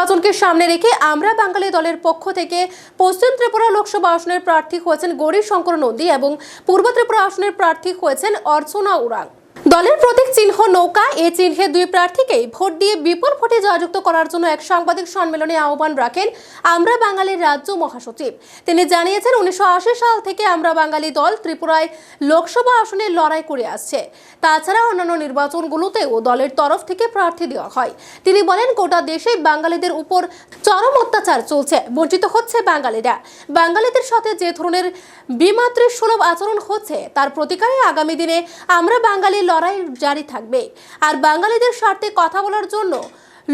নির্বাচনকে সামনে রেখে আমরা বাঙালি দলের পক্ষ থেকে পশ্চিম ত্রিপুরা লোকসভা আসনের প্রার্থী হয়েছেন গৌরী শঙ্কর নন্দী এবং পূর্ব ত্রিপুরা আসনের প্রার্থী হয়েছেন অর্চনা উরাং। দলের প্রতীক চিহ্ন নৌকা এই চিহ্নে দুই প্রার্থীকেই ভোট দিয়ে বিপুল ভোটে জয়যুক্ত করার জন্য এক সাংবাদিক সম্মেলনে আহ্বান রাখেন আমরা বাঙালির রাজ্য মহাসচিব। তিনি জানিয়েছেন, উনিশশো আশি সাল থেকে আমরা বাঙালি দল ত্রিপুরায় লোকসভা আসনে লড়াই করে আসছে। তাছাড়া অন্যান্য নির্বাচনগুলোতেও দলের তরফ থেকে প্রার্থী দেওয়া হয়। তিনি বলেন, গোটা দেশে বাঙালিদের উপর চরম অত্যাচার চলছে, বঞ্চিত হচ্ছে বাঙালিরা। বাঙালিদের সাথে যে ধরনের বিমাতৃ সুলভ আচরণ হচ্ছে, তার প্রতিকারে আগামী দিনে আমরা বাঙালি লড়াই জারি থাকবে। আর বাঙালিদের স্বার্থে কথা বলার জন্য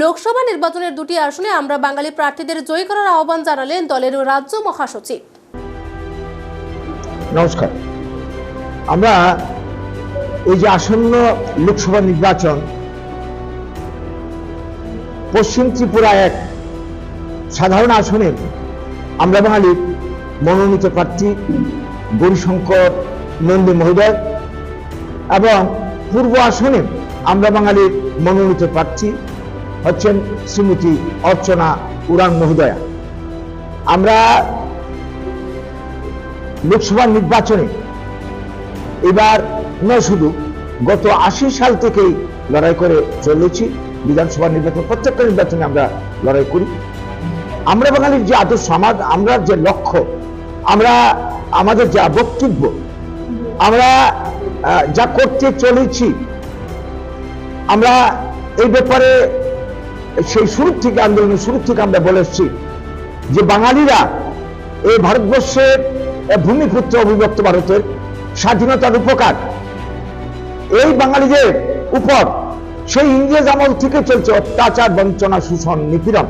লোকসভা নির্বাচনের দুটি আসনে আমরা বাঙালি প্রার্থীদের জয়ী করার আহ্বান জানালেন দলের রাজ্য মহাসচিব। নমস্কার। আমরা এই যে আসন্ন লোকসভা নির্বাচন, পশ্চিম ত্রিপুরা এক সাধারণ আসনে আমরা বাঙালির মনোনীত প্রার্থী গৌরীশঙ্কর নন্দী মহোদয় এবং পূর্ব আসনে আমরা বাঙালির মনোনীত প্রার্থী হচ্ছেন শ্রীমতী অর্চনা উড়ান মহোদয়া। আমরা লোকসভা নির্বাচনে এবার নয় শুধু গত আশি সাল থেকেই লড়াই করে চলেছি, বিধানসভা নির্বাচন, প্রত্যেকটা নির্বাচনে আমরা লড়াই করি। আমরা বাঙালির যে আদর্শ, আমার, আমরা যে লক্ষ্য, আমরা, আমাদের যা বক্তব্য, আমরা যা করতে চলেছি। আমরা এই ব্যাপারে সেই শুরু থেকে আন্দোলনের শুরু থেকে আমরা বলে এসেছি যে বাঙালিরা এই ভারতবর্ষের ভূমিপুত্র অবিভক্ত ভারতের স্বাধীনতার উপকার। এই বাঙালিদের উপর সেই ইংরেজ আমল থেকে চলছে অত্যাচার, বঞ্চনা, শোষণ, নিপীড়ন।